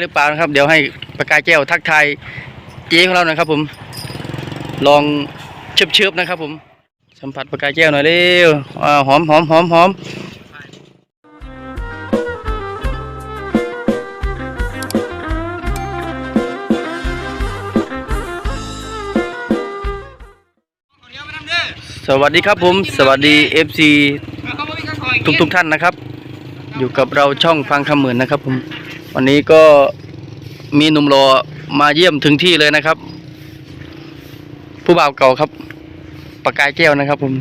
หรือเปล่านะครับ เดี๋ยวให้ประกายแก้วทักทายเจ๊ของเราหน่อยครับ ผม ลองเชิบๆนะครับ ผม สัมผัสประกายแก้วหน่อยเร็วอ่าหอมหอมหอมหอมสวัสดีครับผม สวัสดี FC ทุกทุกท่านนะครับ อยู่กับเราช่องฟังคำเหมื่นนะครับผม วันนี้ก็มีหนุ่มรอมาเยี่ยมถึงที่เลยนะครับ ผู้บ่าวเก่าครับปากกายแก้วนะครับผม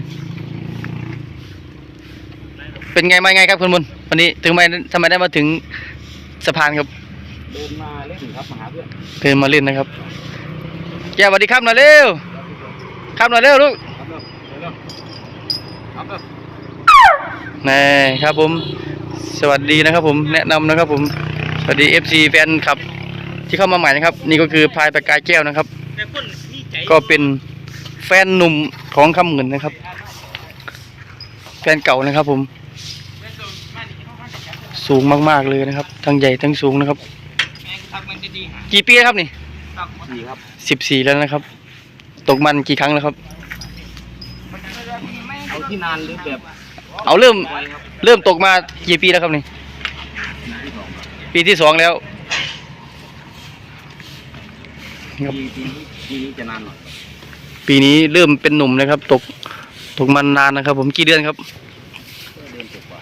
เป็นไงมาไงครับคุณบุญวันนี้ถึงไมทำไมได้มาถึงสะพานครับเดินมาเล่นครับมาหาเพื่อนเดินมาเล่นนะครับ แก้วสวัสดีครับหน่อยเร็วครับหน่อยเร็วลูกครับเริ่มเริ่มครับเริ่มนี่ครับผม สวัสดีนะครับผมแนะนำนะครับผม สวัสดี FC แฟนคลับ ที่เข้ามาใหม่นะครับ นี่ก็คือพายปากกายแก้วนะครับ ก็เป็นแฟนหนุ่มของคำหมื่นนะครับ แฟนเก่านะครับผม สูงมากๆเลยนะครับ ทั้งใหญ่ทั้งสูงนะครับ กี่ปีแล้วครับนี่ดีครับสิบสี่แล้วนะครับ ตกมันกี่ครั้งแล้วครับ เอาที่นานหรือแบบ เอาเริ่มไวครับเริ่มตกมากี่ปีแล้วครับนี่ ปีที่สองแล้วครับปีปีนี้ปีนี้จะนานหน่อยปีนี้เริ่มเป็นหนุ่มนะครับ ตกตกมันนานนะครับ ผมกี่เดือนครับ เดินเจ็บกว่า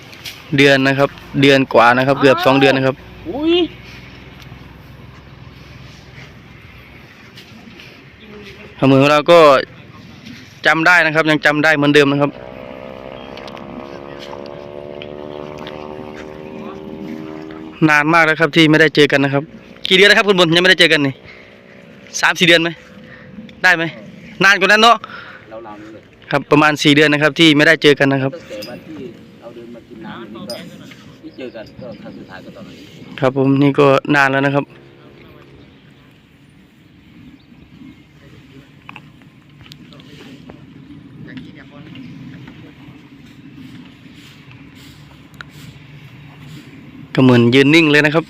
เดือนนะครับ เดือนกว่านะครับ เกือบสองเดือนนะครับอุ้ยเหมือนเราก็จำได้นะครับ ยังจำได้เหมือนเดิมนะครับ นานมากแล้วครับที่ไม่ได้เจอกันนะครับ กี่เดือนนะครับคุณบุญยังไม่ได้เจอกันนี่สามสี่เดือนไหมได้ไหมนานกว่านั้นเนาะเราเรานี่เลยครับประมาณสี่เดือนนะครับ ที่ไม่ได้เจอกันนะครับตั้งแต่วันที่เราเดินมากินน้ำนี่ก็ที่เจอกันก็ครั้งสุดท้ายก็ตอนนี้ครับผมนี่ก็นานแล้วนะครับ เหมือนยืนนิ่งเลยนะครับ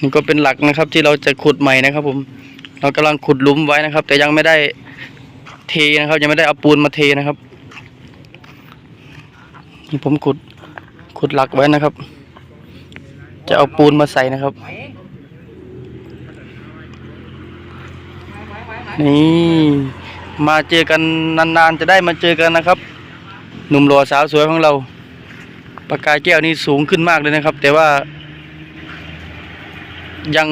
นี่ก็เป็นหลักนะครับที่เราจะขุดใหม่นะครับ ผม เรากำลังขุดลุมไว้นะครับ แต่ยังไม่ได้เทนะครับ ยังไม่ได้เอาปูนมาเทนะครับนี่ผมขุดขุดหลักไว้นะครับ จะเอาปูนมาใส่นะครับ นี่มาเจอกันนานๆจะได้มาเจอกันนะครับ หนุ่มหล่อสาวสวยของเราปากกายแก้วนี่สูงขึ้นมากเลยนะครับ แต่ว่า ยัง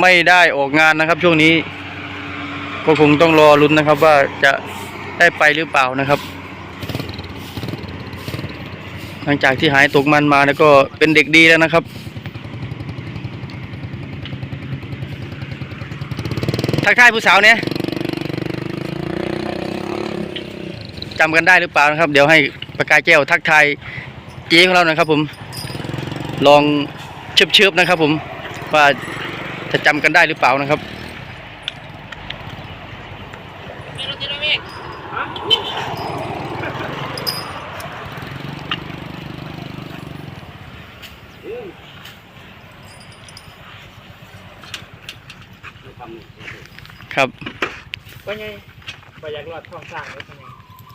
ไม่ได้ออกงานนะครับ ช่วงนี้ ก็คงต้องรอลุ้นนะครับ ว่าจะได้ไปหรือเปล่านะครับ หลังจากที่หายตกมันมาแล้วก็เป็นเด็กดีแล้วนะครับ ทักทายผู้สาวเนี่ยจำกันได้หรือเปล่านะครับ เดี๋ยวให้ประกายแก้วทักทายเจ๊ของเราหน่อยครับ ผม ลองเชิบเชิบนะครับ ผมว่าจะจำกันได้หรือเปล่านะครับ ครับว่าไงไปอยากรอดท้องสร้างเลยเป็นไง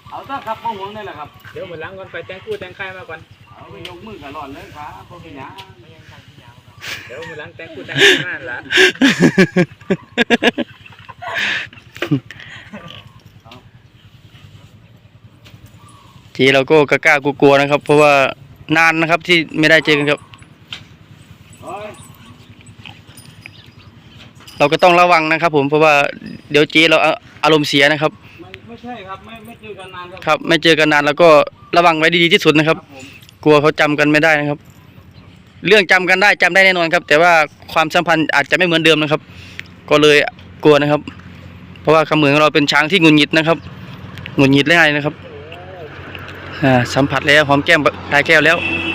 เอาต้องครับพ่อหวงนี่แหละครับ เดี๋ยวเหมือนล้างก่อนไปแต่งกู้แต่งไข่มาก่อนเอาไปยกมือกับหลอนเลยครับพ่อพี่หนาไม่ยังทางที่ยาวครับเดี๋ยวเหมือนล้างแต่งกู้แต่งไข่มาละทีเราก็กล้าๆกลัวๆนะครับ เพราะว่านานนะครับที่ไม่ได้เจอกันครับ เฮ้ย เราก็ต้องระวังนะครับ ผมเพราะว่าเดี๋ยวเจ๊เราอารมณ์เสียนะครับ ไม่ไม่ใช่ครับไม่ไม่เจอกันนานครับครับ ไม่เจอกันนานแล้วก็ระวังไว้ดีๆที่สุดนะครับ ผมกลัวเขาจำกันไม่ได้นะครับ เรื่องจำกันได้จำได้แน่นอนครับ แต่ว่าความสัมพันธ์อาจจะไม่เหมือนเดิมนะครับ ก็เลยกลัวนะครับ เพราะว่าคำเหมือนของเราเป็นช้างที่หงุดหงิดนะครับหงุดหงิดง่ายนะครับอ่าสัมผัสแล้วหอมแก้มปลายแก้วแล้วซีในฟิล์มมันสีแบบไม้กายแก้ว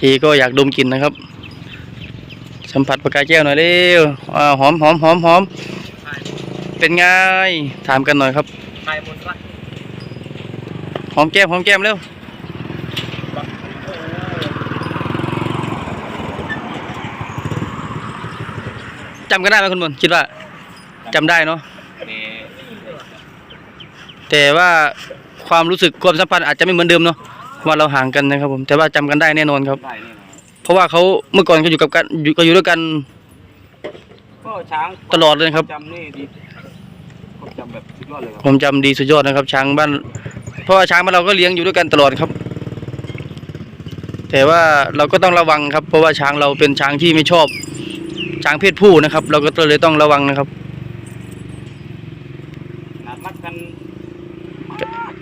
ทีก็อยากดมกลิ่นนะครับ สัมผัสปากกาแก้วหน่อยเร็วอ่าหอมหอมหอมหอมเป็นไงถามกันหน่อยครับไทยมนต์วะหอมแก้มหอมแก้มเร็วจำกันได้ไหมคุณมนต์คิดว่าจำได้เนาะนี่แต่ว่าความรู้สึกความสัมพันธ์อาจจะไม่เหมือนเดิมเนาะ ว่าเราห่างกันนะครับ ผมแต่ว่าจำกันได้แน่นอนครับ ได้นี่นะเพราะว่าเขาเมื่อก่อนเขาอยู่กับกันอยู่ก็อยู่ด้วยกัน ก็ช้างตลอดเลยครับ จำนี่ดีผมจำแบบสุดยอดเลยครับผมจำดีสุดยอดนะครับ ช้างบ้าน เพราะว่าช้างบ้านเราก็เลี้ยงอยู่ด้วยกันตลอดครับ แต่ว่าเราก็ต้องระวังครับ เพราะว่าช้างเราเป็นช้างที่ไม่ชอบ ช้างเพศผู้นะครับ เราก็เลยต้องระวังนะครับนัดรักกัน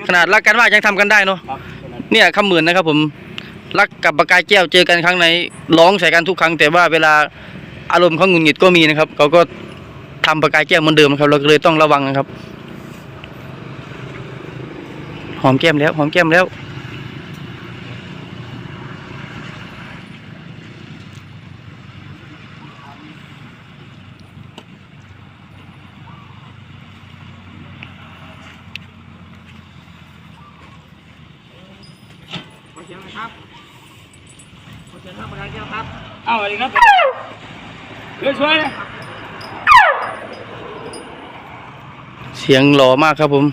ขนาดรักกันมากยังทำกันได้เนาะครับขนาด เนี่ยคำหมื่นนะครับ ผมรักกับปากกายแก้วเจอกันครั้งไหนร้องใส่กันทุกครั้ง แต่ว่าเวลาอารมณ์เขาหงุดหงิดก็มีนะครับเขาก็ทำปากกายแก้วเหมือนเดิมครับ เราก็เลยต้องระวังนะครับ หอมแก้มแล้ว หอมแก้มแล้ว ขอเสียงหนะครับขอเสียงครับประธานแก้วครับ เอาอะไรครับเรืองช่วยเสียงหล่อมากครับผม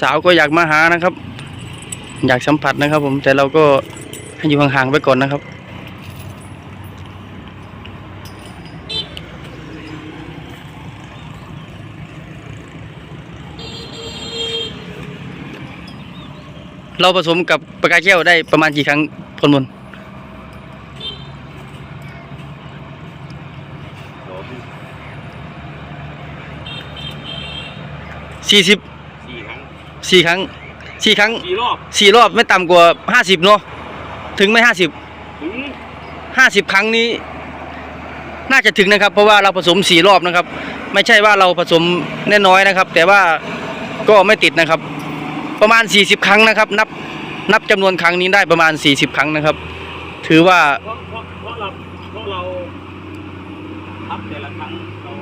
สาวก็อยากมาหานะครับ อยากสัมผัสนะครับผมแต่เราก็ให้อยู่ห่างๆไปก่อนนะครับ เราผสมกับปากกาแก้วได้ประมาณกี่ครั้งพลมนสี่สิบสี่ครั้งสี่ครั้งสี่ครั้งสี่รอบสี่รอบไม่ต่ำกว่าห้าสิบเนาะถึงไม่ห้าสิบถึงห้าสิบครั้งนี้ น่าจะถึงนะครับ เพราะว่าเราผสมสี่รอบนะครับ ไม่ใช่ว่าเราผสมแน่น้อยนะครับ แต่ว่าก็ไม่ติดนะครับ ประมาณสี่สิบครั้งนะครับ นับนับจำนวนครั้งนี้ได้ประมาณสี่สิบครั้งนะครับ ถือว่าเพราะเพราะเพราะเราเพราะเราทับแต่ละครั้งเรา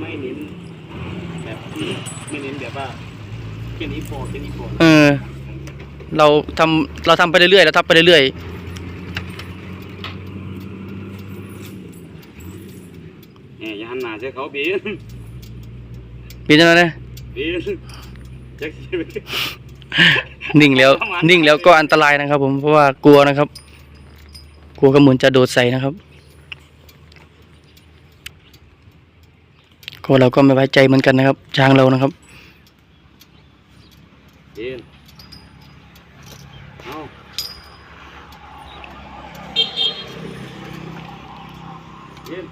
ไม่เน้นแบบไม่เน้นแบบว่าแค่นี้พอแค่นี้พอเออ เราทำเราทำไปเรื่อยๆเราทับไปเรื่อยเนี่ยอย่าหันหน้าใส่เขาเบียนๆเป็นยังไงนะเบียน จักสิไปนิ่งแล้ว นิ่งแล้วก็อันตรายนะครับ ผมเพราะว่ากลัวนะครับ กลัวขมุนจะโดดใส่นะครับก็เราก็ไม่ไว้ใจเหมือนกันนะครับช้างเรานะครับเบียนเอาเบียน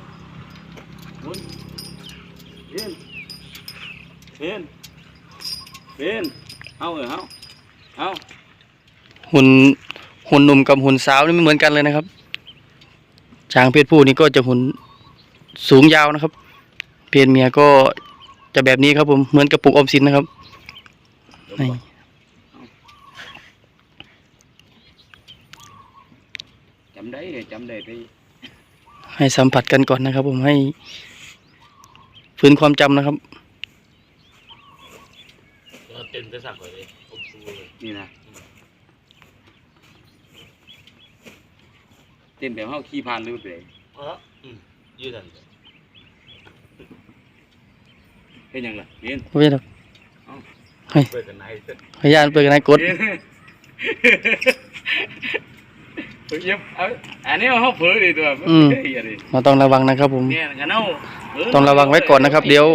หมุนเบียนเบียนเบียน เอาเออเอาเอาหุ่นหุ่นหนุ่มกับหุ่นสาวนี่ไม่เหมือนกันเลยนะครับ ช้างเพศผู้นี่ก็จะหุ่นสูงยาวนะครับ เพศเมียก็จะแบบนี้ครับผมเหมือนกระปุกออมสินนะครับนี่จำได้จำได้ไปให้สัมผัสกันก่อนนะครับ ผมให้ฟื้นความจำนะครับ เต็มจะสั่งเลยผมซูเลย นี่นะเต้นแบบเฮาขี่ผ่านหรือเปล่าเอออืมยืดอันเป็นหยังล่ะเรียนไม่ใช่หรอกเปิดกันไหนเสร็จพยานเปิดกันไหนกด เรียนเฮ้ยเย็บเอาอันนี้เฮาเผลอดิตัวอืม เฮ้ยอันนี้เราต้องระวังนะครับผม เนี่ยกันเฮาเต้องระวังไว้ก่อนนะครับ เดี๋ยว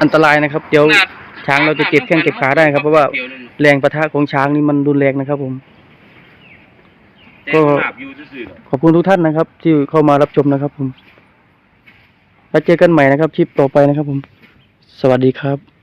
อันตรายนะครับ เดี๋ยว ขนาด ช้างเราจะเจ็บแข้งเจ็บขาได้ครับ เพราะว่าเดียหนึ่งแรงประทะของช้างนี่มันรุนแรงนะครับ ผมแต่ก็ภาพอยู่ซื่อๆหรอกขอบคุณทุกท่านนะครับ ที่เข้ามารับชมนะครับ ผม แล้วเจอกันใหม่นะครับคลิปต่อไปนะครับ ผม สวัสดีครับ